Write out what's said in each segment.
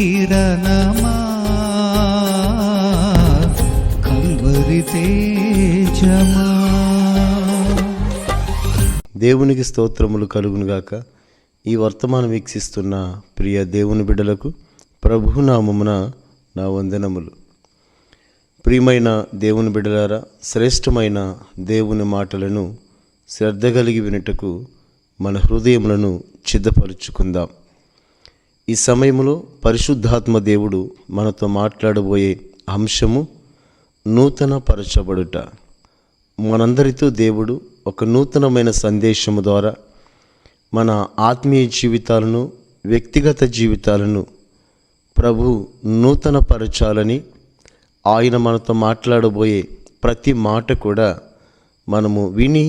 కిరణమా? Calvary తేజమా? దేవునికి స్తోత్రములు కలుగునుగాక ఈ వర్తమానం వీక్షిస్తున్న ప్రియ దేవుని బిడ్డలకు ప్రభునామమున నా వందనములు. ప్రియమైన దేవుని బిడ్డలారా శ్రేష్టమైన దేవుని మాటలను శ్రద్ధ కలిగి వినుటకు మన హృదయములను చిద్దపరుచుకుందాం ఈ సమయంలో పరిశుద్ధాత్మ దేవుడు మనతో మాట్లాడబోయే అంశము నూతన పరచబడుట మనందరితో దేవుడు ఒక నూతనమైన సందేశము ద్వారా మన ఆత్మీయ జీవితాలను వ్యక్తిగత జీవితాలను ప్రభు నూతన పరచాలని ఆయన మనతో మాట్లాడబోయే ప్రతి మాట కూడా మనము విని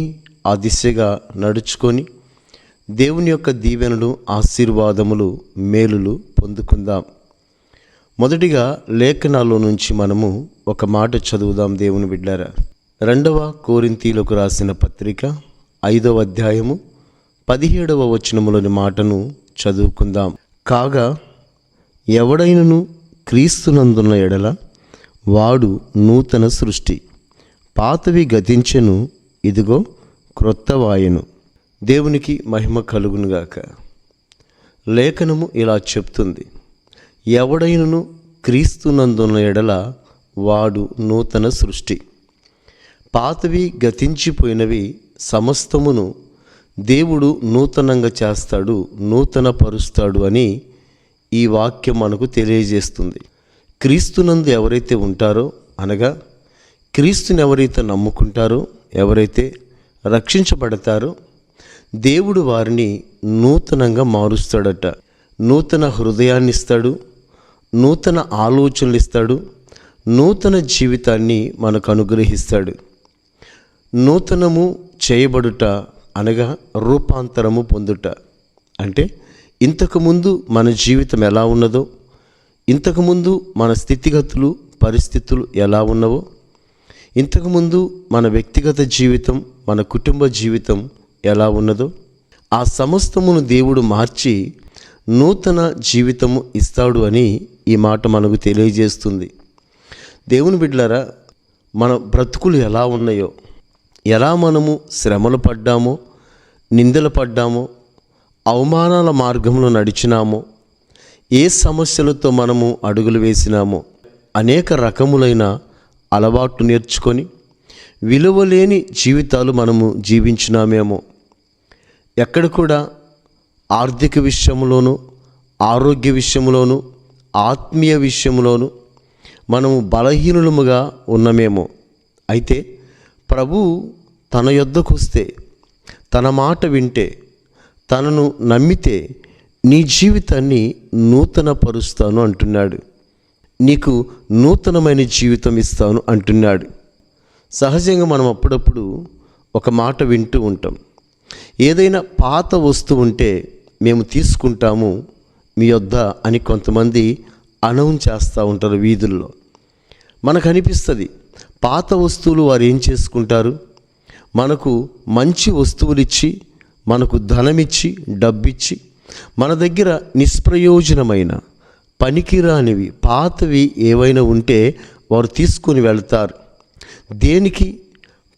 ఆ దిశగా నడుచుకొని దేవుని యొక్క దీవెనలు ఆశీర్వాదములు మేలులు పొందుకుందాం. మొదటిగా లేఖనాల్లో నుంచి మనము ఒక మాట చదువుదాం దేవుని బిడ్డారా. రెండవ కోరింతీలకు రాసిన పత్రిక ఐదవ అధ్యాయము పదిహేడవ వచనములోని మాటను చదువుకుందాం. కాగా ఎవడైనను క్రీస్తునందున్న ఎడల వాడు నూతన సృష్టి. పాతవి గతించెను ఇదిగో క్రొత్తవాయను. దేవునికి మహిమ కలుగునుగాక. లేఖనము ఇలా చెప్తుంది. ఎవడైనను క్రీస్తునందున్న ఎడల వాడు నూతన సృష్టి. పాతవి గతించిపోయినవి సమస్తమును దేవుడు నూతనంగా చేస్తాడు నూతన పరుస్తాడు అని ఈ వాక్యం మనకు తెలియజేస్తుంది. క్రీస్తునందు ఎవరైతే ఉంటారో అనగా క్రీస్తుని ఎవరైతే నమ్ముకుంటారో ఎవరైతే రక్షించబడతారో దేవుడు వారిని నూతనంగా మారుస్తాడట. నూతన హృదయాన్ని ఇస్తాడు నూతన ఆలోచనలు ఇస్తాడు నూతన జీవితాన్ని మనకు అనుగ్రహిస్తాడు. నూతనము చేయబడుట అనగా రూపాంతరము పొందుట. అంటే ఇంతకుముందు మన జీవితం ఎలా ఉన్నదో ఇంతకుముందు మన స్థితిగతులు పరిస్థితులు ఎలా ఉన్నవో ఇంతకుముందు మన వ్యక్తిగత జీవితం మన కుటుంబ జీవితం ఎలా ఉన్నదో ఆ సమస్తమును దేవుడు మార్చి నూతన జీవితము ఇస్తాడు అని ఈ మాట మనకు తెలియజేస్తుంది. దేవుని బిడ్డలారా మన బ్రతుకులు ఎలా ఉన్నాయో ఎలా మనము శ్రమలు పడ్డామో నిందలు పడ్డామో అవమానాల మార్గంలో నడిచినామో ఏ సమస్యలతో మనము అడుగులు వేసినామో అనేక రకములైన అలవాట్లు నేర్చుకొని విలువలేని జీవితాలు మనము జీవించినామేమో. ఎక్కడ కూడా ఆర్థిక విషయంలోనూ ఆరోగ్య విషయంలోనూ ఆత్మీయ విషయంలోనూ మనము బలహీనులముగా ఉన్నమేమో. అయితే ప్రభు తన యొద్దకు వస్తే తన మాట వింటే తనను నమ్మితే నీ జీవితాన్ని నూతన పరుస్తాను అంటున్నాడు. నీకు నూతనమైన జీవితం ఇస్తాను అంటున్నాడు. సహజంగా మనం అప్పుడప్పుడు ఒక మాట వింటూ ఉంటాం. ఏదైనా పాత వస్తువు ఉంటే మేము తీసుకుంటాము మీ వద్ద అని కొంతమంది అనౌన్స్ చేస్తూ ఉంటారు వీధుల్లో. మనకు అనిపిస్తుంది పాత వస్తువులు వారు ఏం చేసుకుంటారు? మనకు మంచి వస్తువులు ఇచ్చి మనకు ధనమిచ్చి డబ్బిచ్చి మన దగ్గర నిష్ప్రయోజనమైన పనికిరానివి పాతవి ఏవైనా ఉంటే వారు తీసుకొని వెళ్తారు. దేనికి?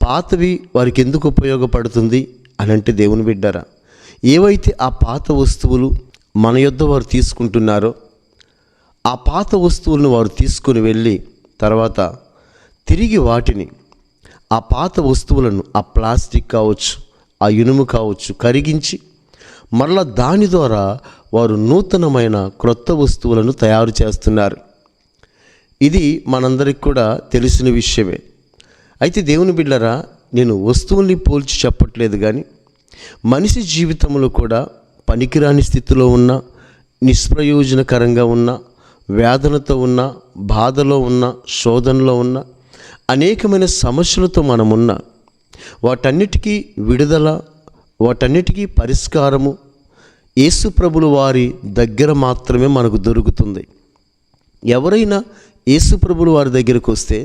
పాతవి వారికి ఎందుకు ఉపయోగపడుతుంది? అనంటే దేవుని బిడ్డారా ఏవైతే ఆ పాత వస్తువులు మన యొద్ద వారు తీసుకుంటున్నారో ఆ పాత వస్తువులను వారు తీసుకొని వెళ్ళి తర్వాత తిరిగి వాటిని ఆ పాత వస్తువులను ఆ ప్లాస్టిక్ కావచ్చు ఆ ఇనుము కావచ్చు కరిగించి మరలా దాని ద్వారా వారు నూతనమైన క్రొత్త వస్తువులను తయారు చేస్తున్నారు. ఇది మనందరికి కూడా తెలిసిన విషయమే. అయితే దేవుని బిడ్డరా నేను వస్తువుల్ని పోల్చి చెప్పట్లేదు కానీ మనిషి జీవితంలో కూడా పనికిరాని స్థితిలో ఉన్న నిష్ప్రయోజనకరంగా ఉన్న వేదనతో ఉన్న బాధలో ఉన్న శోధనలో ఉన్న అనేకమైన సమస్యలతో మనమున్న వాటన్నిటికీ విడుదల వాటన్నిటికీ పరిష్కారము యేసు ప్రభులు వారి దగ్గర మాత్రమే మనకు దొరుకుతుంది. ఎవరైనా యేసు ప్రభులు వారి దగ్గరకు వస్తే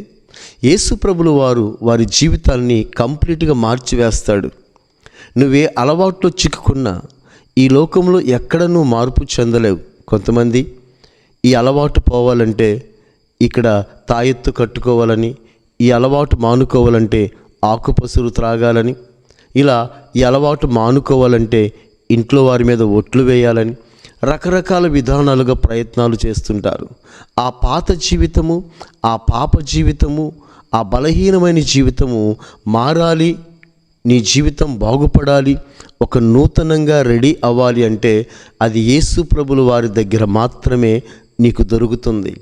యేసు ప్రభులు వారు వారి జీవితాన్ని కంప్లీట్గా మార్చివేస్తాడు. నువ్వే అలవాట్లో చిక్కుకున్నా ఈ లోకంలో ఎక్కడ నువ్వు మార్పు చెందలేవు. కొంతమంది ఈ అలవాటు పోవాలంటే ఇక్కడ తాయెత్తు కట్టుకోవాలని ఈ అలవాటు మానుకోవాలంటే ఆకుపసురు త్రాగాలని ఇలా ఈ అలవాటు మానుకోవాలంటే ఇంట్లో వారి మీద ఒట్లు వేయాలని రకరకాల విధానాలుగా ప్రయత్నాలు చేస్తుంటారు. ఆ పాత జీవితము ఆ పాప జీవితము ఆ బలహీనమైన జీవితము మారాలి నీ జీవితం బాగుపడాలి ఒక నూతనంగా రెడీ అవ్వాలి అంటే అది యేసు ప్రభులు వారి దగ్గర మాత్రమే నీకు దొరుకుతుంది.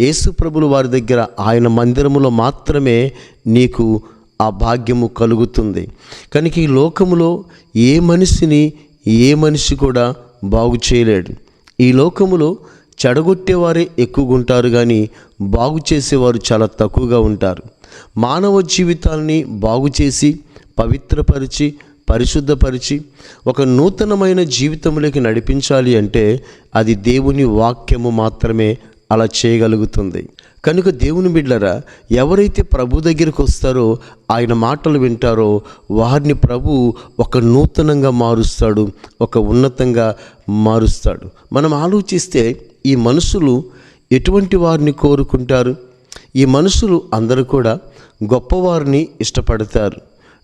యేసు ప్రభులు వారి దగ్గర ఆయన మందిరములో మాత్రమే నీకు ఆ భాగ్యము కలుగుతుంది. కనుక ఈ లోకములో ఏ మనిషిని ఏ మనిషి కూడా బాగు చేయలేడు ఈ లోకములో చెడగొట్టేవారే ఎక్కువగా ఉంటారు కానీ బాగు చేసేవారు చాలా తక్కువగా ఉంటారు. మానవ జీవితాల్ని బాగు చేసి పవిత్రపరిచి పరిశుద్ధపరిచి ఒక నూతనమైన జీవితంలోకి నడిపించాలి అంటే అది దేవుని వాక్యము మాత్రమే అలా చేయగలుగుతుంది. కనుక దేవుని బిడ్డరా ఎవరైతే ప్రభు దగ్గరికి వస్తారో ఆయన మాటలు వింటారో వారిని ప్రభు ఒక నూతనంగా మారుస్తాడు ఒక ఉన్నతంగా మారుస్తాడు. మనం ఆలోచిస్తే ఈ మనుషులు ఎటువంటి వారిని కోరుకుంటారు? ఈ మనుషులు అందరూ కూడా గొప్పవారిని ఇష్టపడతారు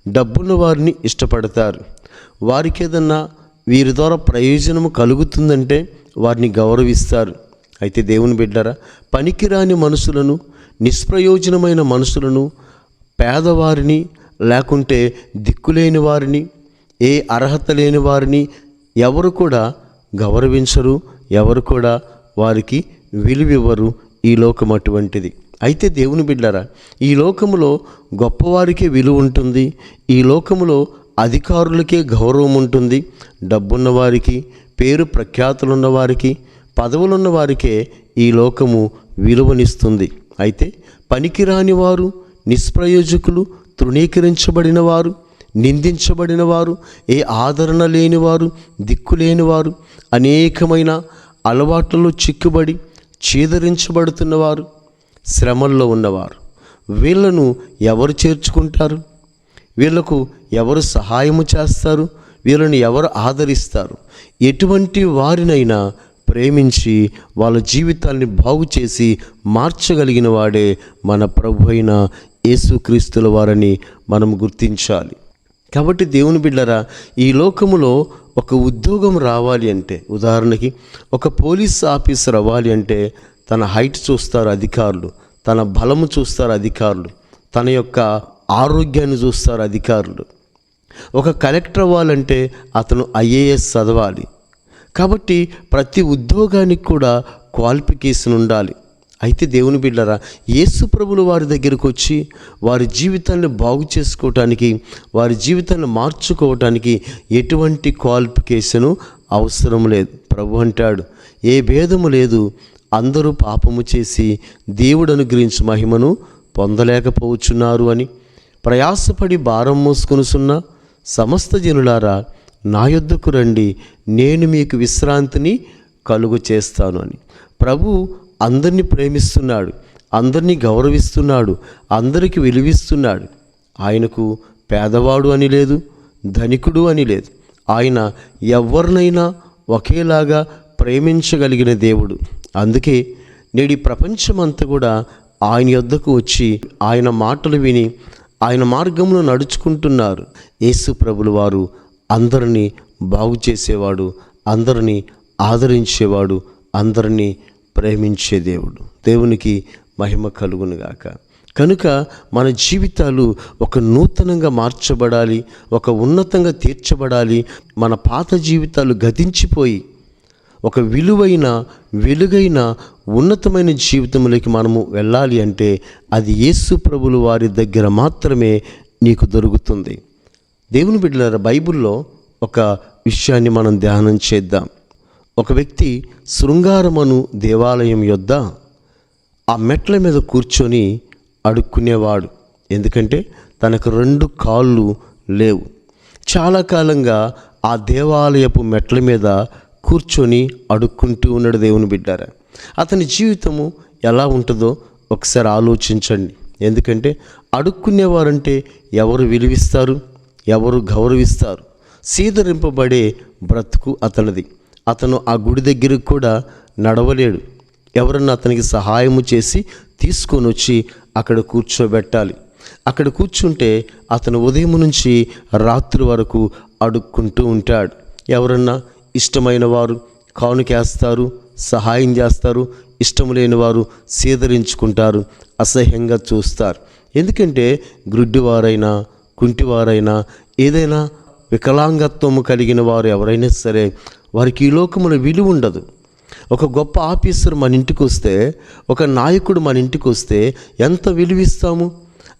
డబ్బున్న వారిని ఇష్టపడతారు. వారికి ఏదన్నా వీరి ద్వారా ప్రయోజనము కలుగుతుందంటే వారిని గౌరవిస్తారు. అయితే దేవుని బిడ్డరా పనికిరాని మనుషులను నిష్ప్రయోజనమైన మనుషులను పేదవారిని లేకుంటే దిక్కులేని వారిని ఏ అర్హత లేని వారిని ఎవరు కూడా గౌరవించరు ఎవరు కూడా వారికి విలువివ్వరు ఈ లోకం అటువంటిది. అయితే దేవుని బిడ్డరా ఈ లోకములో గొప్పవారికే విలువ ఉంటుంది ఈ లోకములో అధికారులకే గౌరవం ఉంటుంది డబ్బున్న వారికి పేరు ప్రఖ్యాతులు ఉన్నవారికి పదవులున్న వారికే ఈ లోకము విలువనిస్తుంది. అయితే పనికిరాని వారు నిష్ప్రయోజకులు తృణీకరించబడిన వారు నిందించబడిన వారు ఏ ఆదరణ లేనివారు దిక్కులేనివారు అనేకమైన అలవాట్లలో చిక్కుబడి చీదరించబడుతున్నవారు శ్రమల్లో ఉన్నవారు. వీళ్ళను ఎవరు చేర్చుకుంటారు? వీళ్ళకు ఎవరు సహాయము చేస్తారు? వీళ్ళని ఎవరు ఆదరిస్తారు? ఎటువంటి వారినైనా ప్రేమించి వాళ్ళ జీవితాన్ని బాగు చేసి మార్చగలిగిన వాడే మన ప్రభు అయిన యేసుక్రీస్తుల వారని మనం గుర్తించాలి. కాబట్టి దేవుని బిడ్డరా ఈ లోకములో ఒక ఉద్యోగం రావాలి అంటే ఉదాహరణకి ఒక పోలీస్ ఆఫీసర్ అవ్వాలి అంటే తన హైట్ చూస్తారు అధికారులు తన బలము చూస్తారు అధికారులు తన యొక్క ఆరోగ్యాన్ని చూస్తారు అధికారులు. ఒక కలెక్టర్ అవ్వాలంటే అతను ఐఏఎస్ చదవాలి. కాబట్టి ప్రతి ఉద్యోగానికి కూడా క్వాలిఫికేషన్ ఉండాలి. అయితే దేవుని బిడ్డరా యేసు ప్రభులు వారి దగ్గరకు వచ్చి వారి జీవితాన్ని బాగు చేసుకోవటానికి వారి జీవితాన్ని మార్చుకోవటానికి ఎటువంటి క్వాలిఫికేషను అవసరం లేదు. ప్రభు అంటాడు ఏ భేదము లేదు. అందరూ పాపము చేసి దేవుడు అనుగ్రహించి మహిమను పొందలేకపోవచ్చున్నారు అని. ప్రయాసపడి భారం మోసుకొనుసున్న సమస్త జనులారా నా యొద్దకు రండి నేను మీకు విశ్రాంతిని కలుగు చేస్తాను అని. ప్రభు అందరినీ ప్రేమిస్తున్నాడు అందరినీ గౌరవిస్తున్నాడు అందరికీ విలువిస్తున్నాడు. ఆయనకు పేదవాడు అని లేదు ధనికుడు అని లేదు. ఆయన ఎవరినైనా ఒకేలాగా ప్రేమించగలిగిన దేవుడు. అందుకే నేడి ప్రపంచమంతా కూడా ఆయన యొద్దకు వచ్చి ఆయన మాటలు విని ఆయన మార్గంలో నడుచుకుంటున్నారు. యేసు ప్రభులు వారు అందరినీ బాగు చేసేవాడు అందరినీ ఆదరించేవాడు అందరినీ ప్రేమించే దేవుడు. దేవునికి మహిమ కలుగునుగాక. కనుక మన జీవితాలు ఒక నూతనంగా మార్చబడాలి ఒక ఉన్నతంగా తీర్చబడాలి మన పాత జీవితాలు గతించిపోయి ఒక విలువైన వెలుగైన ఉన్నతమైన జీవితంలోకి మనము వెళ్ళాలి అంటే అది యేసు ప్రభులు వారి దగ్గర మాత్రమే నీకు దొరుకుతుంది. దేవుని బిడ్డల బైబిల్లో ఒక విషయాన్ని మనం ధ్యానం చేద్దాం. ఒక వ్యక్తి శృంగారమను దేవాలయం యొద్ద ఆ మెట్ల మీద కూర్చొని అడుక్కునేవాడు. ఎందుకంటే తనకు రెండు కాళ్ళు లేవు. చాలా కాలంగా ఆ దేవాలయపు మెట్ల మీద కూర్చొని అడుక్కుంటూ ఉన్నాడు దేవుని బిడ్డారా అతని జీవితము ఎలా ఉంటుందో ఒకసారి ఆలోచించండి. ఎందుకంటే అడుక్కునేవారంటే ఎవరు విలువిస్తారు? ఎవరు గౌరవిస్తారు? సీదరింపబడే బ్రతుకు అతనిది. అతను ఆ గుడి దగ్గరకు కూడా నడవలేడు. ఎవరన్నా అతనికి సహాయము చేసి తీసుకొని వచ్చి అక్కడ కూర్చోబెట్టాలి. అక్కడ కూర్చుంటే అతను ఉదయం నుంచి రాత్రి వరకు అడుక్కుంటూ ఉంటాడు. ఎవరన్నా ఇష్టమైన వారు కానుకేస్తారు సహాయం చేస్తారు ఇష్టం లేని వారు సీదరించుకుంటారు అసహ్యంగా చూస్తారు. ఎందుకంటే గుడ్డివారైనా కుంటివారైనా ఏదైనా వికలాంగత్వము కలిగిన వారు ఎవరైనా సరే వారికి ఈ లోకములో విలువ ఉండదు. ఒక గొప్ప ఆఫీసర్ మన ఇంటికి వస్తే ఒక నాయకుడు మన ఇంటికి వస్తే ఎంత విలువిస్తాము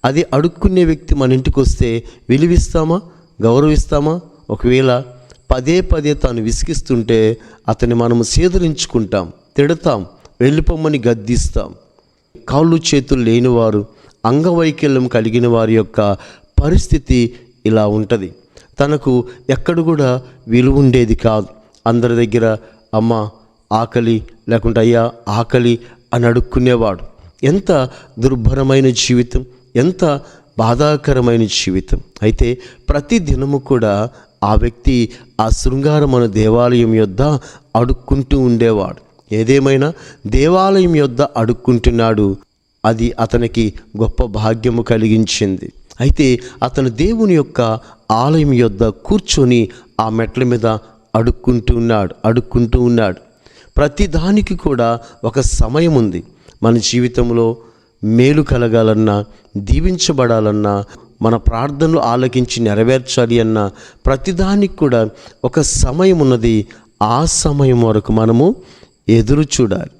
అది అడుక్కునే వ్యక్తి మన ఇంటికి వస్తే విలువిస్తామా గౌరవిస్తామా ఒకవేళ పదే పదే తాను విసిగిస్తుంటే అతన్ని మనము సేదరించుకుంటాం తిడతాం వెళ్ళిపోమ్మని గద్దిస్తాం. కాళ్ళు చేతులు లేనివారు అంగవైకల్యం కలిగిన వారి యొక్క పరిస్థితి ఇలా ఉంటుంది. తనకు ఎక్కడ కూడా విలువ ఉండేది కాదు. అందరి దగ్గర అమ్మ ఆకలి లేకుంటే అయ్యా ఆకలి అని అడుక్కునేవాడు. ఎంత దుర్భరమైన జీవితం ఎంత బాధాకరమైన జీవితం. అయితే ప్రతి దినము కూడా ఆ వ్యక్తి ఆ శృంగారమను దేవాలయం యొద్ద అడుక్కుంటూ ఉండేవాడు. ఏదేమైనా దేవాలయం యొద్ద అడుక్కుంటున్నాడు అది అతనికి గొప్ప భాగ్యము కలిగించింది. అయితే అతను దేవుని యొక్క ఆలయం యొద్ద కూర్చొని ఆ మెట్ల మీద అడుక్కుంటూ ఉన్నాడు అడుక్కుంటూ ఉన్నాడు. ప్రతి దానికి కూడా ఒక సమయం ఉంది. మన జీవితంలో మేలు కలగాలన్నా దీవించబడాలన్నా మన ప్రార్థనలు ఆలకించి నెరవేర్చాలి అన్న ప్రతిదానికి కూడా ఒక సమయం ఉన్నది. ఆ సమయం వరకు మనము ఎదురు చూడాలి.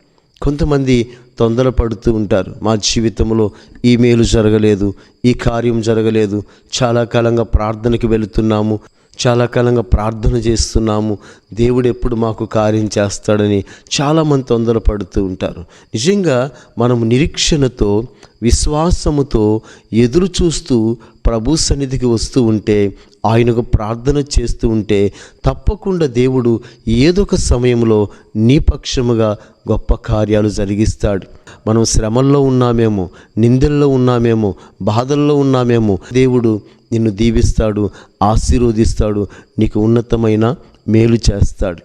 కొంతమంది తొందరపడుతూ ఉంటారు. మా జీవితంలో ఈ మేలు జరగలేదు ఈ కార్యం జరగలేదు. చాలా కాలంగా ప్రార్థనకి వెళుతున్నాము చాలా కాలంగా ప్రార్థన చేస్తున్నాము. దేవుడు ఎప్పుడు మాకు కార్యం చేస్తాడని చాలామంది తొందరపడుతూ ఉంటారు. నిజంగా మనం నిరీక్షణతో విశ్వాసముతో ఎదురు చూస్తూ ప్రభు సన్నిధికి వస్తూ ఉంటే ఆయనకు ప్రార్థన చేస్తూ ఉంటే తప్పకుండా దేవుడు ఏదొక సమయంలో నీ పక్షముగా గొప్ప కార్యాలు జరిగిస్తాడు. మనం శ్రమల్లో ఉన్నామేమో నిందల్లో ఉన్నామేమో బాధల్లో ఉన్నామేమో దేవుడు నిన్ను దీవిస్తాడు ఆశీర్వదిస్తాడు నీకు ఉన్నతమైన మేలు చేస్తాడు.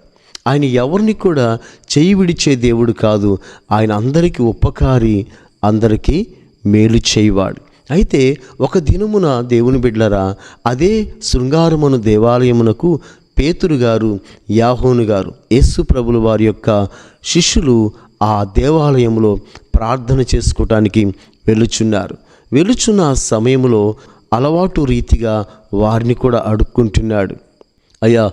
ఆయన ఎవరిని కూడా చేయి విడిచే దేవుడు కాదు. ఆయన అందరికీ ఉపకారి అందరికీ మేలు చేయవాడు. అయితే ఒక దినమున దేవుని బిడ్డలరా అదే శృంగారమును దేవాలయమునకు పేతురు గారు యాహోను గారు యేసు ప్రభుల వారి యొక్క శిష్యులు ఆ దేవాలయంలో ప్రార్థన చేసుకోవటానికి వెళ్ళుచున్నారు. వెలుచున్న సమయంలో అలవాటు రీతిగా వారిని కూడా అడుక్కుంటున్నాడు. అయ్యా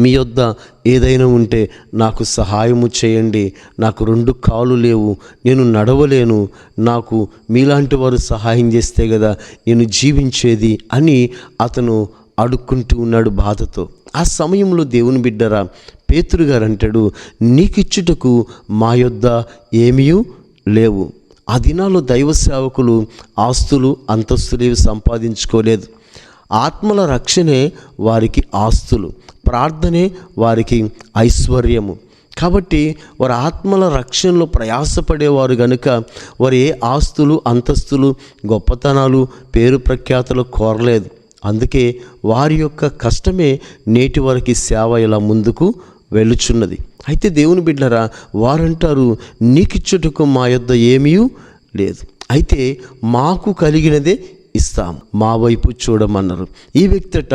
మీ యొద్ద ఏదైనా ఉంటే నాకు సహాయము చేయండి. నాకు రెండు కాలు లేవు. నేను నడవలేను. నాకు మీలాంటి వారు సహాయం చేస్తే కదా నేను జీవించేది అని అతను అడుక్కుంటూ ఉన్నాడు బాధతో. ఆ సమయంలో దేవుని బిడ్డరా పేతురు గారు అంటాడు నీకిచ్చుటకు మా యొద్ద ఏమీ లేవు. ఆ దినాల్లో దైవ సేవకులు ఆస్తులు అంతస్తులేవి సంపాదించుకోలేదు. ఆత్మల రక్షణే వారికి ఆస్తులు ప్రార్థనే వారికి ఐశ్వర్యము. కాబట్టి వారి ఆత్మల రక్షణలో ప్రయాసపడేవారు గనుక వారు ఏ ఆస్తులు అంతస్తులు గొప్పతనాలు పేరు ప్రఖ్యాతలు కోరలేదు. అందుకే వారి యొక్క కష్టమే నేటి వారికి సేవ ఇలా ముందుకు వెళ్ళుచున్నది. అయితే దేవుని బిడ్డరా వారంటారు నీకిచ్చుటకు మా యొద్ద ఏమీ లేదు. అయితే మాకు కలిగినదే ఇస్తాం. మా వైపు చూడమన్నారు. ఈ వ్యక్తిట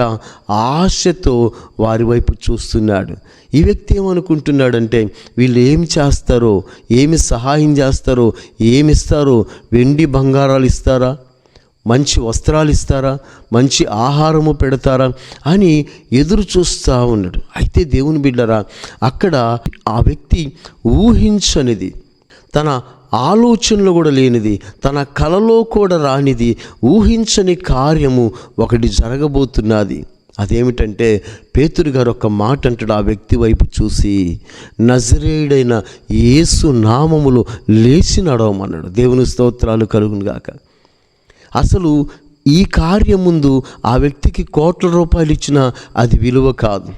ఆశతో వారి వైపు చూస్తున్నాడు. ఈ వ్యక్తి ఏమనుకుంటున్నాడంటే వీళ్ళు ఏం చేస్తారో ఏమి సహాయం చేస్తారో ఏమి ఇస్తారో వెండి బంగారాలు ఇస్తారా? మంచి వస్త్రాలు ఇస్తారా? మంచి ఆహారము పెడతారా? అని ఎదురు చూస్తూ ఉన్నాడు. అయితే దేవుని బిడ్డరా అక్కడ ఆ వ్యక్తి ఊహించనిది. తన ఆలోచనలు కూడా లేనిది తన కలలో కూడా రానిది ఊహించని కార్యము ఒకటి జరగబోతున్నది. అదేమిటంటే పేతురు గారు ఒక మాట అంటాడు ఆ వ్యక్తి వైపు చూసి నజరేయుడైన యేసు నామములో లేచి నడవమన్నాడు. దేవుని స్తోత్రాలు కలుగునుగాక అసలు ఈ కార్యం ముందు ఆ వ్యక్తికి కోట్ల రూపాయలు ఇచ్చినా అది విలువ కాదు.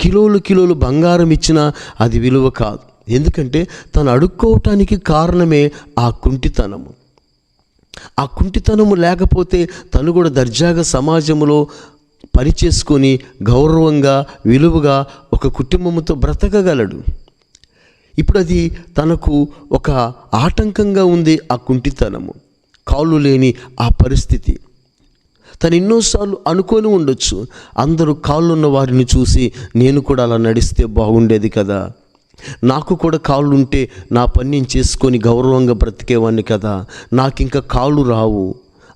కిలోలు కిలోలు బంగారం ఇచ్చినా అది విలువ కాదు. ఎందుకంటే తను అడుక్కోవటానికి కారణమే ఆ కుంటితనము. ఆ కుంటితనము లేకపోతే తను కూడా దర్జాగా సమాజంలో పని చేసుకొని గౌరవంగా విలువగా ఒక కుటుంబంతో బ్రతకగలడు. ఇప్పుడు అది తనకు ఒక ఆటంకంగా ఉంది ఆ కుంటితనము. కాళ్ళు లేని ఆ పరిస్థితి. తను ఎన్నోసార్లు అనుకొని ఉండొచ్చు. అందరూ కాళ్ళున్న వారిని చూసి నేను కూడా అలా నడిస్తే బాగుండేది కదా. నాకు కూడా కాళ్ళు ఉంటే నా పని నేను చేసుకొని గౌరవంగా బ్రతికేవాడిని కదా. నాకు ఇంకా కాళ్ళు రావు.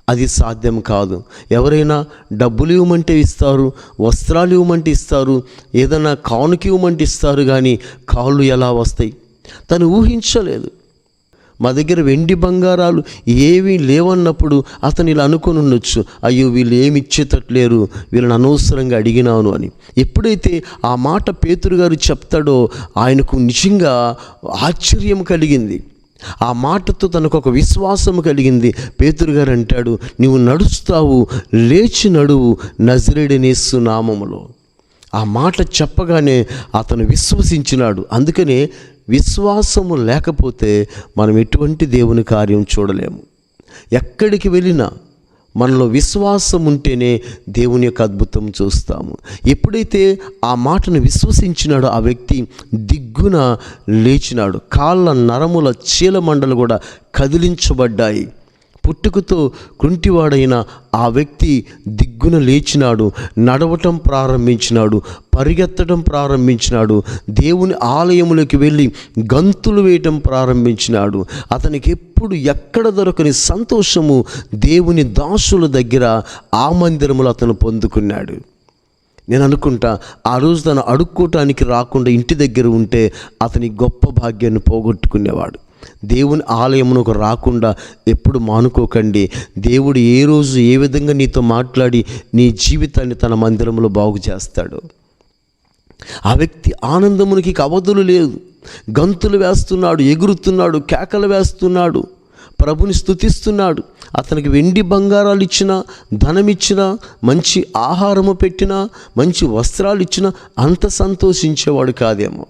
అది సాధ్యం కాదు. ఎవరైనా డబ్బులు ఇవ్వమంటే ఇస్తారు వస్త్రాలు ఇవ్వమంటే ఇస్తారు ఏదైనా కానుక ఇవ్వమంటే ఇస్తారు కానీ కాళ్ళు ఎలా వస్తాయి? తను ఊహించలేదు. మా దగ్గర వెండి బంగారాలు ఏమీ లేవన్నప్పుడు అతను ఇలా అనుకొని ఉండొచ్చు అయ్యో వీళ్ళు ఏమి ఇచ్చేటట్లేరు వీళ్ళని అనవసరంగా అడిగినాను అని. ఎప్పుడైతే ఆ మాట పేతురు గారు చెప్తాడో ఆయనకు నిజంగా ఆశ్చర్యం కలిగింది. ఆ మాటతో తనకు ఒక విశ్వాసం కలిగింది. పేతురు గారు అంటాడు నీవు నడుస్తావు లేచి నడువు నజరేడనేసు నామములో. ఆ మాట చెప్పగానే అతను విశ్వసించినాడు. అందుకనే విశ్వాసము లేకపోతే మనం ఎటువంటి దేవుని కార్యం చూడలేము. ఎక్కడికి వెళ్ళినా మనలో విశ్వాసం ఉంటేనే దేవుని యొక్క అద్భుతం చూస్తాము. ఎప్పుడైతే ఆ మాటను విశ్వసించినాడో ఆ వ్యక్తి దిగ్గున లేచినాడు. కాళ్ళ నరముల చీలమండలు కూడా కదిలించబడ్డాయి. పుట్టుకతో కుంటివాడైన ఆ వ్యక్తి దిగ్గున లేచినాడు నడవటం ప్రారంభించినాడు పరిగెత్తడం ప్రారంభించినాడు దేవుని ఆలయములోకి వెళ్ళి గంతులు వేయటం ప్రారంభించినాడు. అతనికి ఎప్పుడు ఎక్కడ దొరకని సంతోషము దేవుని దాసుల దగ్గర ఆ మందిరములు అతను పొందుకున్నాడు. నేను అనుకుంటా ఆ రోజు తను అడుక్కోవటానికి రాకుండా ఇంటి దగ్గర ఉంటే అతని గొప్ప భాగ్యాన్ని పోగొట్టుకునేవాడు. దేవుని ఆలయమునకు రాకుండా ఎప్పుడు మానుకోకండి. దేవుడు ఏ రోజు ఏ విధంగా నీతో మాట్లాడి నీ జీవితాన్ని తన మందిరంలో బాగు చేస్తాడు. ఆ వ్యక్తి ఆనందమునికి అవధులు లేదు. గంతులు వేస్తున్నాడు ఎగురుతున్నాడు కేకలు వేస్తున్నాడు ప్రభుని స్తుతిస్తున్నాడు. అతనికి వెండి బంగారాలు ఇచ్చినా ధనం మంచి ఆహారము పెట్టినా మంచి వస్త్రాలు ఇచ్చినా అంత సంతోషించేవాడు కాదేమో.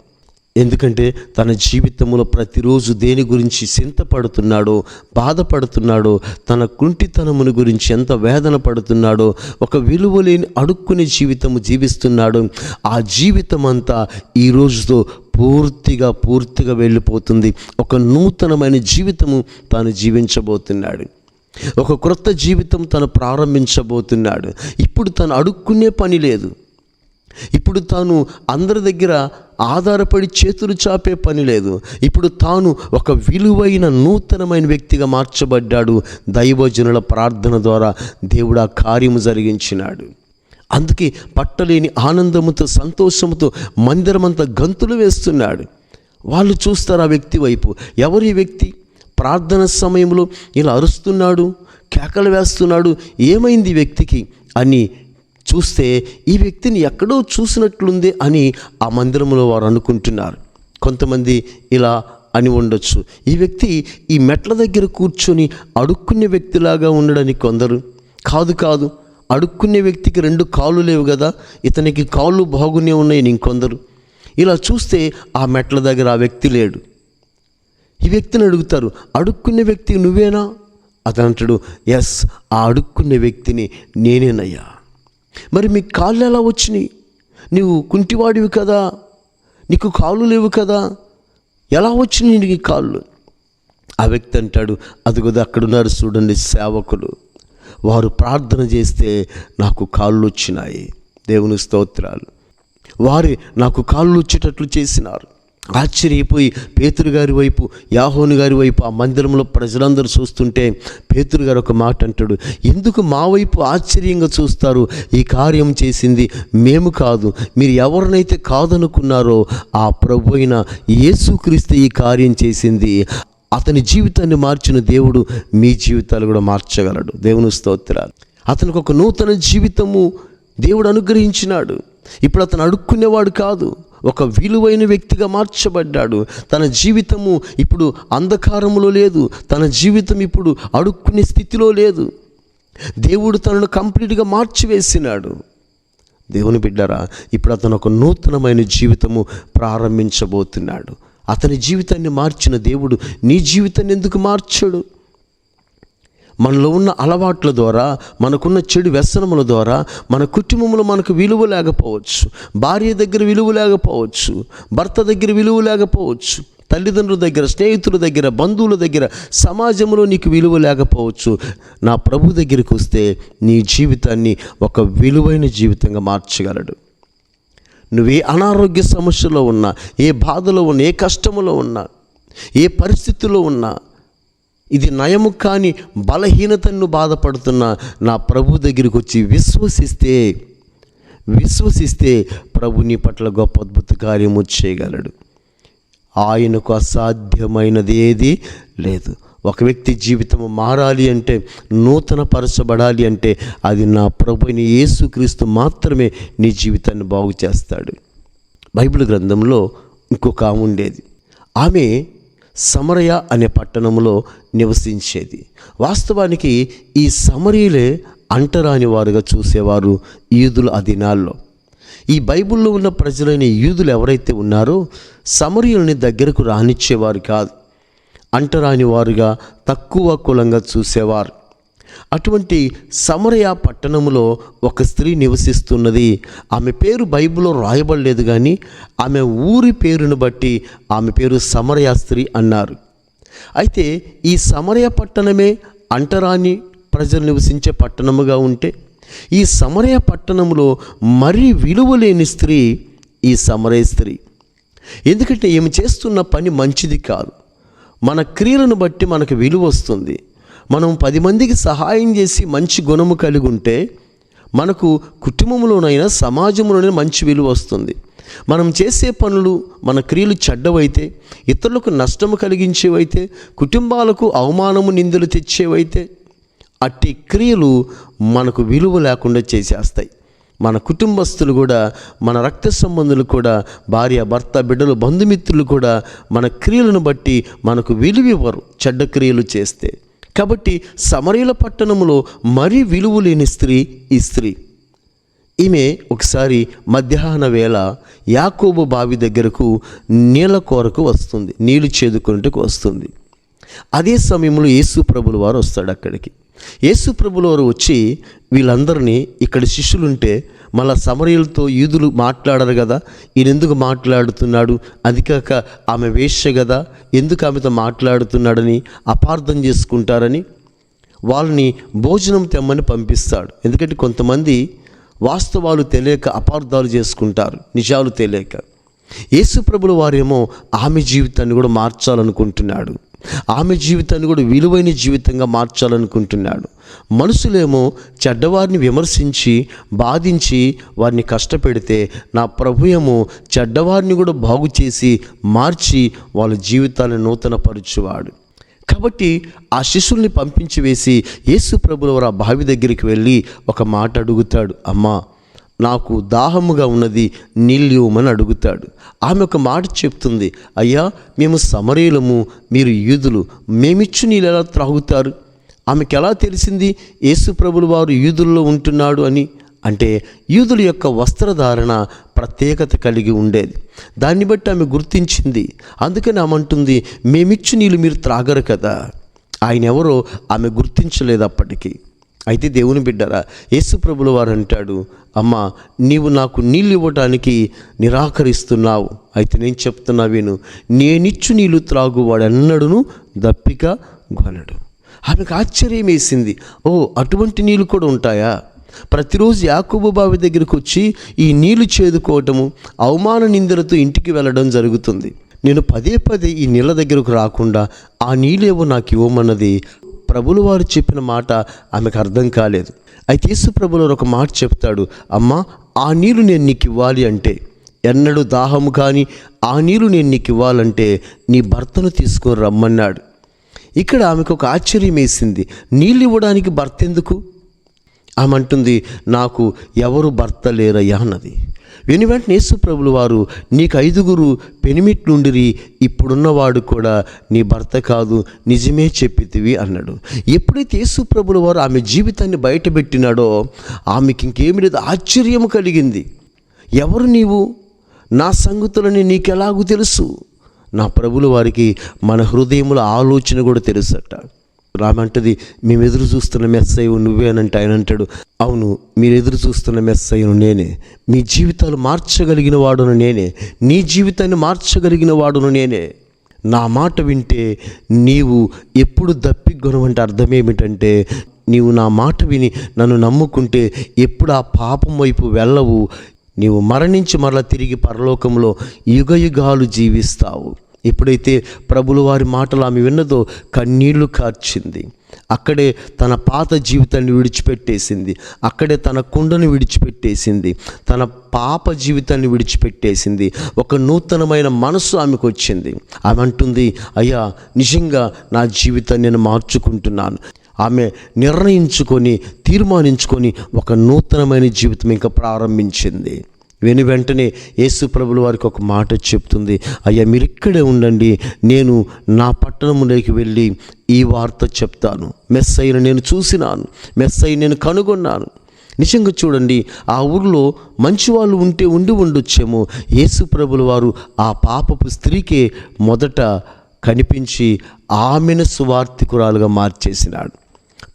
ఎందుకంటే తన జీవితంలో ప్రతిరోజు దేని గురించి చింతపడుతున్నాడో బాధపడుతున్నాడో తన కుంటితనమును గురించి ఎంత వేదన పడుతున్నాడో ఒక విలువ లేని అడుక్కునే జీవితము జీవిస్తున్నాడు. ఆ జీవితం అంతా ఈ రోజుతో పూర్తిగా పూర్తిగా వెళ్ళిపోతుంది. ఒక నూతనమైన జీవితము తాను జీవించబోతున్నాడు. ఒక క్రొత్త జీవితం తను ప్రారంభించబోతున్నాడు. ఇప్పుడు తను అడుక్కునే పని లేదు. ఇప్పుడు తాను అందరి దగ్గర ఆధారపడి చేతులు చాపే పని లేదు. ఇప్పుడు తాను ఒక విలువైన నూతనమైన వ్యక్తిగా మార్చబడ్డాడు. దైవజనుల ప్రార్థన ద్వారా దేవుడు ఆ కార్యము జరిగించినాడు. అందుకే పట్టలేని ఆనందముతో సంతోషముతో మందిరమంతా గంతులు వేస్తున్నాడు. వాళ్ళు చూస్తారు ఆ వ్యక్తి వైపు. ఎవరి వ్యక్తి? ప్రార్థన సమయంలో ఇలా అరుస్తున్నాడు కేకలు వేస్తున్నాడు. ఏమైంది వ్యక్తికి? అని చూస్తే ఈ వ్యక్తిని ఎక్కడో చూసినట్లుంది అని ఆ మందిరంలో వారు అనుకుంటున్నారు. కొంతమంది ఇలా అని ఉండొచ్చు. ఈ వ్యక్తి ఈ మెట్ల దగ్గర కూర్చొని అడుక్కునే వ్యక్తిలాగా ఉండడానికి కొందరు. కాదు కాదు. అడుక్కునే వ్యక్తికి రెండు కాళ్ళు లేవు కదా ఇతనికి కాళ్ళు బాగునే ఉన్నాయి ఇంకొందరు. ఇలా చూస్తే ఆ మెట్ల దగ్గర ఆ వ్యక్తి లేడు. ఈ వ్యక్తిని అడుగుతారు అడుక్కునే వ్యక్తి నువ్వేనా? అతను అంటాడు ఎస్ ఆ అడుక్కునే వ్యక్తిని నేనేనయ్యా. మరి మీ కాళ్ళు ఎలా వచ్చినాయి? నీవు కుంటివాడివి కదా నీకు కాళ్ళు లేవు కదా ఎలా వచ్చినాయి నీకు కాళ్ళు? ఆ వ్యక్తి అంటాడు అదిగోది అక్కడున్నారు చూడండి సేవకులు. వారు ప్రార్థన చేస్తే నాకు కాళ్ళు వచ్చినాయి. దేవుని స్తోత్రాలు. వారి నాకు కాళ్ళు వచ్చేటట్లు చేసినారు. ఆశ్చర్యపోయి పేతురు గారి వైపు యాహోను గారి వైపు ఆ మందిరంలో ప్రజలందరూ చూస్తుంటే పేతురు గారు ఒక మాట అంటాడు ఎందుకు మా వైపు ఆశ్చర్యంగా చూస్తారు? ఈ కార్యం చేసింది మేము కాదు. మీరు ఎవరినైతే కాదనుకున్నారో ఆ ప్రభు అయిన యేసుక్రీస్తు ఈ కార్యం చేసింది. అతని జీవితాన్ని మార్చిన దేవుడు మీ జీవితాలు కూడా మార్చగలడు. దేవుని స్తోత్రాలు. అతనికి ఒక నూతన జీవితము దేవుడు అనుగ్రహించినాడు. ఇప్పుడు అతను అడుక్కునేవాడు కాదు. ఒక విలువైన వ్యక్తిగా మార్చబడ్డాడు. తన జీవితము ఇప్పుడు అంధకారములో లేదు. తన జీవితం ఇప్పుడు అడుక్కునే స్థితిలో లేదు. దేవుడు తనను కంప్లీట్గా మార్చివేసినాడు. దేవుని బిడ్డరా ఇప్పుడు అతను ఒక నూతనమైన జీవితము ప్రారంభించబోతున్నాడు. అతని జీవితాన్ని మార్చిన దేవుడు నీ జీవితాన్ని ఎందుకు మార్చాడు? మనలో ఉన్న అలవాట్ల ద్వారా మనకున్న చెడు వ్యసనముల ద్వారా మన కుటుంబంలో మనకు విలువ లేకపోవచ్చు. భార్య దగ్గర విలువ లేకపోవచ్చు. భర్త దగ్గర విలువ లేకపోవచ్చు. తల్లిదండ్రుల దగ్గర స్నేహితుల దగ్గర బంధువుల దగ్గర సమాజంలో నీకు విలువ లేకపోవచ్చు. నా ప్రభు దగ్గరికి వస్తే నీ జీవితాన్ని ఒక విలువైన జీవితంగా మార్చగలడు. నువ్వే అనారోగ్య సమస్యలో ఉన్నా ఏ బాధలో ఉన్నా ఏ కష్టములో ఉన్నా ఏ పరిస్థితిలో ఉన్నా ఇది నయము కాని బలహీనతను బాధపడుతున్న నా ప్రభు దగ్గరికి వచ్చి విశ్వసిస్తే విశ్వసిస్తే ప్రభు నీ పట్ల గొప్ప అద్భుత కార్యము చేయగలడు. ఆయనకు అసాధ్యమైనది ఏది లేదు. ఒక వ్యక్తి జీవితం మారాలి అంటే నూతన పరచబడాలి అంటే అది నా ప్రభుని యేసుక్రీస్తు మాత్రమే నీ జీవితాన్ని బాగు చేస్తాడు బైబిల్ గ్రంథంలో ఇంకొక ఆమె ఉండేది. ఆమె సమరయ అనే పట్టణంలో నివసించేది. వాస్తవానికి ఈ సమరీలే అంటరాని వారుగా చూసేవారు యూదులు ఆ దినాల్లో ఈ బైబిల్లో ఉన్న ప్రజలైన యూదులు ఎవరైతే ఉన్నారో సమరీయుల్ని దగ్గరకు రానిచ్చేవారు కాదు. అంటరాని వారుగా తక్కువ కులంగా చూసేవారు. అటువంటి సమరయ పట్టణంలో ఒక స్త్రీ నివసిస్తున్నది. ఆమె పేరు బైబిల్లో రాయబడలేదు కానీ ఆమె ఊరి పేరును బట్టి ఆమె పేరు సమరయ స్త్రీ అన్నారు. అయితే ఈ సమరయ పట్టణమే అంటరాని ప్రజలు నివసించే పట్టణముగా ఉంటే ఈ సమరయ పట్టణంలో మరీ విలువలేని స్త్రీ ఈ సమరయ స్త్రీ. ఎందుకంటే ఈమె చేస్తున్న పని మంచిది కాదు. మన క్రియలను బట్టి మనకు విలువ వస్తుంది. మనం పది మందికి సహాయం చేసి మంచి గుణము కలిగి ఉంటే మనకు కుటుంబంలోనైనా సమాజంలోనైనా మంచి విలువ వస్తుంది. మనం చేసే పనులు మన క్రియలు చెడ్డవైతే ఇతరులకు నష్టము కలిగించేవైతే కుటుంబాలకు అవమానము నిందలు తెచ్చేవైతే అట్టి క్రియలు మనకు విలువ లేకుండా చేసేస్తాయి. మన కుటుంబస్తులు కూడా మన రక్త సంబంధులు కూడా భార్య భర్త బిడ్డలు బంధుమిత్రులు కూడా మన క్రియలను బట్టి మనకు విలువ ఇవ్వరు చెడ్డ క్రియలు చేస్తే. కాబట్టి సమరీల పట్టణంలో మరీ విలువ లేని స్త్రీ ఈ స్త్రీ. ఈమె ఒకసారి మధ్యాహ్న వేళ యాకోబు బావి దగ్గరకు నీళ్ళ కోరకు వస్తుంది నీళ్ళు చేదుకున్నట్టుకు వస్తుంది. అదే సమయంలో యేసు ప్రభుల వారు వస్తాడు అక్కడికి. యేసు ప్రభుల వారు వచ్చి వీళ్ళందరినీ ఇక్కడ శిష్యులుంటే మళ్ళా సమరయులతో యూదులు మాట్లాడరు కదా ఈయన ఎందుకు మాట్లాడుతున్నాడు? అది కాక ఆమె వేష్య కదా ఎందుకు ఆమెతో మాట్లాడుతున్నాడని అపార్థం చేసుకుంటారని వాళ్ళని భోజనం తెమ్మని పంపిస్తాడు. ఎందుకంటే కొంతమంది వాస్తవాలు తెలియక అపార్థాలు చేసుకుంటారు నిజాలు తెలియక. యేసుప్రభుల వారేమో ఆమె జీవితాన్ని కూడా మార్చాలనుకుంటున్నాడు. ఆమె జీవితాన్ని కూడా విలువైన జీవితంగా మార్చాలనుకుంటున్నాడు. మనుషులేమో చెడ్డవారిని విమర్శించి బాధించి వారిని కష్టపెడితే నా ప్రభుయము చెడ్డవారిని కూడా బాగు చేసి మార్చి వాళ్ళ జీవితాన్ని నూతనపరచువాడు. కాబట్టి ఆ శిష్యుల్ని పంపించి వేసి యేసు ప్రభుల వారు ఆ బావి దగ్గరికి వెళ్ళి ఒక మాట అడుగుతాడు. అమ్మా నాకు దాహముగా ఉన్నది నీళ్ళు ఇవ్వమని అడుగుతాడు. ఆమె ఒక మాట చెప్తుంది అయ్యా మేము సమరీలము మీరు యూదులు మేమిచ్చు నీళ్ళు ఎలా త్రాగుతారు? ఆమెకు ఎలా తెలిసింది యేసు ప్రభులు వారు యూదుల్లో ఉంటున్నాడు అని? అంటే యూదుల యొక్క వస్త్రధారణ ప్రత్యేకత కలిగి ఉండేది. దాన్ని బట్టి ఆమె గుర్తించింది. అందుకని ఆమె అంటుంది మేమిచ్చు నీళ్ళు మీరు త్రాగరు కదా? ఆయన ఎవరో ఆమె గుర్తించలేదు అప్పటికీ. అయితే దేవుని బిడ్డరా యేసు ప్రభుల వారు అంటాడు అమ్మా నీవు నాకు నీళ్ళు ఇవ్వటానికి నిరాకరిస్తున్నావు. అయితే నేను చెప్తున్నా విను నేనిచ్చు నీళ్ళు త్రాగు వాడెన్నడును దప్పిక గొనడు. ఆమెకు ఆశ్చర్యం వేసింది ఓ అటువంటి నీళ్ళు కూడా ఉంటాయా? ప్రతిరోజు యాకోబు బావి దగ్గరికి వచ్చి ఈ నీళ్ళు చేదుకోవటము అవమాన నిందలతో ఇంటికి వెళ్ళడం జరుగుతుంది. నేను పదే పదే ఈ నీళ్ళ దగ్గరకు రాకుండా ఆ నీళ్ళేవో నాకు ఇవ్వమన్నది ప్రభులు వారు చెప్పిన మాట ఆమెకు అర్థం కాలేదు. అయితే యేసు వారు ఒక మాట చెప్తాడు అమ్మా ఆ నీళ్ళు నేను నీకు ఇవ్వాలి అంటే ఎన్నడూ దాహము కానీ ఆ నీళ్ళు నేను నీకు ఇవ్వాలంటే నీ భర్తను తీసుకొని రమ్మన్నాడు. ఇక్కడ ఆమెకు ఒక ఆశ్చర్యం వేసింది నీళ్ళు ఇవ్వడానికి భర్త ఎందుకు? ఆమె అంటుంది నాకు ఎవరు భర్త లేరయ్యా అన్నది. విని వెంటనే యేసుప్రభులు వారు నీకు ఐదుగురు పెనిమిట్లుండిరి ఇప్పుడున్నవాడు కూడా నీ భర్త కాదు నిజమే చెప్పితివి అన్నాడు. ఎప్పుడైతే యేసుప్రభులు వారు ఆమె జీవితాన్ని బయటపెట్టినాడో ఆమెకి ఇంకేమి లేదు ఆశ్చర్యం కలిగింది. ఎవరు నీవు? నా సంగతులని నీకెలాగూ తెలుసు? నా ప్రభుల వారికి మన హృదయముల ఆలోచన కూడా తెలుసట. రామంటది మేము ఎదురు చూస్తున్న మెస్సయ్య నువ్వే అని అంటే ఆయన అంటాడు. అవును మీరు ఎదురు చూస్తున్న మెస్సయ్యను నేనే. మీ జీవితాలు మార్చగలిగిన వాడును నేనే. నీ జీవితాన్ని మార్చగలిగిన వాడును నేనే. నా మాట వింటే నీవు ఎప్పుడు దప్పిగొనం అంటే అర్థం ఏమిటంటే నీవు నా మాట విని నన్ను నమ్ముకుంటే ఎప్పుడు ఆ పాపం వైపు వెళ్ళవు. నీవు మరణించి మరల తిరిగి పరలోకంలో యుగ యుగాలు జీవిస్తావు. ఎప్పుడైతే ప్రభులు వారి మాటలు ఆమె విన్నదో కన్నీళ్ళు కార్చింది. అక్కడే తన పాత జీవితాన్ని విడిచిపెట్టేసింది. అక్కడే తన కుండను విడిచిపెట్టేసింది. తన పాప జీవితాన్ని విడిచిపెట్టేసింది. ఒక నూతనమైన మనసు ఆమెకు వచ్చింది. ఆమె అంటుంది అయ్యా నిజంగా నా జీవితాన్ని నేను మార్చుకుంటున్నాను. ఆమె నిర్ణయించుకొని తీర్మానించుకొని ఒక నూతనమైన జీవితం ఇంకా ప్రారంభించింది. వెను వెంటనే యేసు ప్రభులు వారికి ఒక మాట చెప్తుంది. అయ్యా మీరు ఇక్కడే ఉండండి. నేను నా పట్టణములోకి వెళ్ళి ఈ వార్త చెప్తాను. మెస్ అయిన నేను చూసినాను. మెస్ అయి నేను కనుగొన్నాను. నిజంగా చూడండి ఆ ఊరిలో మంచివాళ్ళు ఉంటే ఉండి ఉండొచ్చేమో. యేసు ప్రభుల వారు ఆ పాపపు స్త్రీకే మొదట కనిపించి ఆమెను సువార్థికురాలుగా మార్చేసినాడు.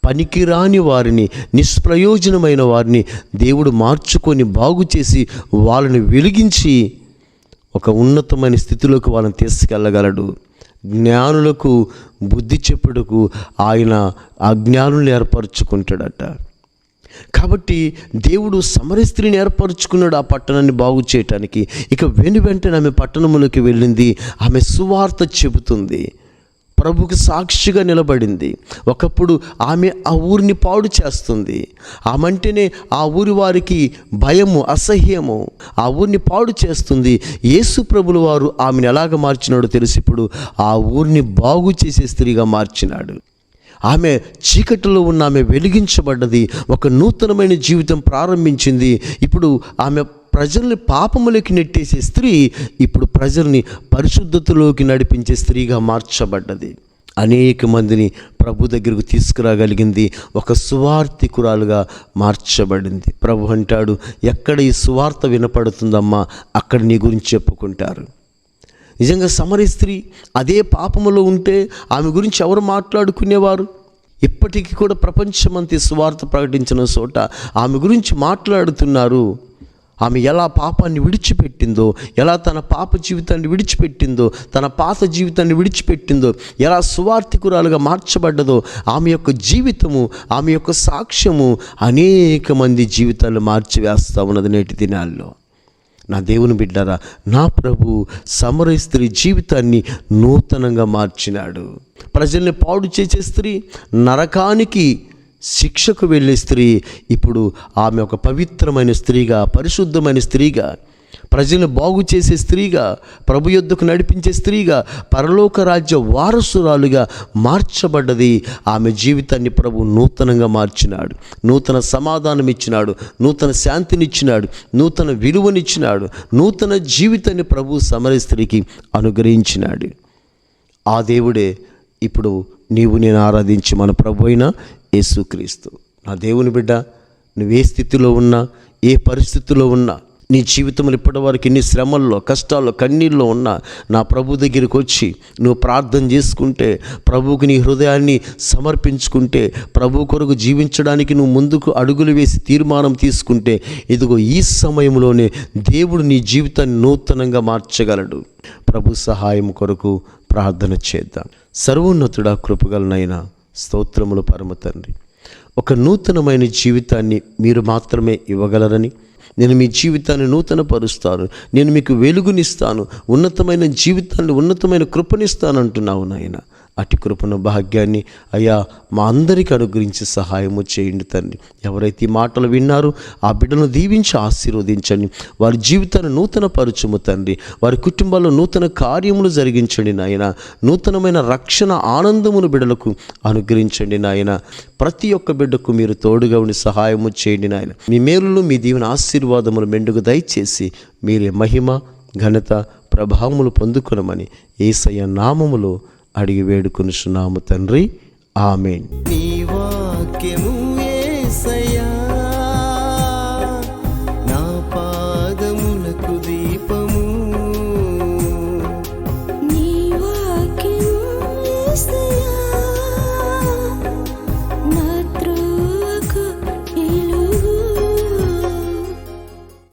పనికిరాని వారిని నిష్ప్రయోజనమైన వారిని దేవుడు మార్చుకొని బాగు చేసి వాళ్ళని వెలిగించి ఒక ఉన్నతమైన స్థితిలోకి వాళ్ళని తీసుకెళ్ళగలడు. జ్ఞానులకు బుద్ధి చెప్పుటకు ఆయన అజ్ఞానులను ఏర్పరచుకుంటాడట. కాబట్టి దేవుడు సమర స్త్రీని ఏర్పరచుకున్నాడు ఆ పట్టణాన్ని బాగు చేయటానికి. ఇక వెను వెంటనే ఆమె పట్టణములోకి వెళ్ళింది. ఆమె సువార్త చెబుతుంది. ప్రభుకి సాక్షిగా నిలబడింది. ఒకప్పుడు ఆమె ఆ ఊరిని పాడు చేస్తుంది. ఆమంటేనే ఆ ఊరి వారికి భయము అసహ్యము. ఆ ఊరిని పాడు చేస్తుంది. యేసు ప్రభులు వారు ఆమెను ఎలాగ మార్చినాడో తెలిసి. ఇప్పుడు ఆ ఊరిని బాగు చేసే స్త్రీగా మార్చినాడు. ఆమె చీకటిలో ఉన్న ఆమె వెలిగించబడ్డది. ఒక నూతనమైన జీవితం ప్రారంభించింది. ఇప్పుడు ఆమె ప్రజల్ని పాపములోకి నెట్టేసే స్త్రీ ఇప్పుడు ప్రజల్ని పరిశుద్ధతలోకి నడిపించే స్త్రీగా మార్చబడ్డది. అనేక మందిని ప్రభు దగ్గరకు తీసుకురాగలిగింది. ఒక సువార్థికురాలుగా మార్చబడింది. ప్రభు అంటాడు ఎక్కడ ఈ సువార్త వినపడుతుందమ్మా? అక్కడ నీ గురించి చెప్పుకుంటారు. నిజంగా సమరి స్త్రీ అదే పాపములో ఉంటే ఆమె గురించి ఎవరు మాట్లాడుకునేవారు? ఇప్పటికీ కూడా ప్రపంచమంతి సువార్త ప్రకటించిన చోట ఆమె గురించి మాట్లాడుతున్నారు. ఆమె ఎలా పాపాన్ని విడిచిపెట్టిందో ఎలా తన పాప జీవితాన్ని విడిచిపెట్టిందో తన పాత జీవితాన్ని విడిచిపెట్టిందో ఎలా సువార్థికురాలుగా మార్చబడ్డదో ఆమె యొక్క జీవితము ఆమె యొక్క సాక్ష్యము అనేక మంది జీవితాలు మార్చివేస్తా ఉన్నది నేటి దినాల్లో. నా దేవుని బిడ్డారా నా ప్రభు సమర స్త్రీ జీవితాన్ని నూతనంగా మార్చినాడు. ప్రజల్ని పాడు చేసే స్త్రీ నరకానికి శిక్షకు వెళ్ళే స్త్రీ ఇప్పుడు ఆమె ఒక పవిత్రమైన స్త్రీగా పరిశుద్ధమైన స్త్రీగా ప్రజలను బాగు చేసే స్త్రీగా ప్రభు యుద్ధకు నడిపించే స్త్రీగా పరలోక రాజ్య వారసురాలుగా మార్చబడ్డది. ఆమె జీవితాన్ని ప్రభు నూతనంగా మార్చినాడు. నూతన సమాధానం ఇచ్చినాడు నూతన శాంతినిచ్చినాడు. నూతన విలువనిచ్చినాడు. నూతన జీవితాన్ని ప్రభు సమర స్త్రీకి అనుగ్రహించినాడు. ఆ దేవుడే ఇప్పుడు నీవు నేను ఆరాధించి మన ప్రభు అయిన యేసుక్రీస్తు నా దేవుని బిడ్డ నువ్వు ఏ స్థితిలో ఉన్నా ఏ పరిస్థితిలో ఉన్నా నీ జీవితంలో ఇప్పటి వరకు ఎన్ని శ్రమల్లో కష్టాల్లో కన్నీళ్ళలో ఉన్నా నా ప్రభు దగ్గరికి వచ్చి నువ్వు ప్రార్థన చేసుకుంటే ప్రభువుకి నీ హృదయాన్ని సమర్పించుకుంటే ప్రభు కొరకు జీవించడానికి నువ్వు ముందుకు అడుగులు వేసి తీర్మానం తీసుకుంటే ఇదిగో ఈ సమయంలోనే దేవుడు నీ జీవితాన్ని నూతనంగా మార్చగలడు. ప్రభు సహాయం కొరకు ప్రార్థన చేద్దాం. సర్వోన్నతుడా కృపగలనైనా స్తోత్రములు పరమ తండ్రి. ఒక నూతనమైన జీవితాన్ని మీరు మాత్రమే ఇవ్వగలరని నేను మీ జీవితాన్ని నూతనపరుస్తాను నేను మీకు వెలుగునిస్తాను ఉన్నతమైన జీవితాన్ని ఉన్నతమైన కృపనిస్తాను అంటున్నావు నాయన. అటు కృపను భాగ్యాన్ని అయ్యా మా అందరికీ అనుగ్రహించి సహాయము చేయండి తండ్రి. ఎవరైతే ఈ మాటలు విన్నారో ఆ బిడ్డను దీవించి ఆశీర్వదించండి. వారి జీవితాన్ని నూతన పరుచుము తండ్రి. వారి కుటుంబాల్లో నూతన కార్యములు జరిగించండి నాయన. నూతనమైన రక్షణ ఆనందమును బిడ్డలకు అనుగ్రహించండి నాయన. ప్రతి ఒక్క బిడ్డకు మీరు తోడుగా ఉండి సహాయము చేయండి నాయన. మీ మేలులు మీ దీవెన ఆశీర్వాదములు మెండుకు దయచేసి మీరే మహిమ ఘనత ప్రభావములు పొందుకునమని ఏసయ్య నామములో అడిగి వేడుకొనుచున్నాము తండ్రి. ఆమెన్. నీ వాక్యము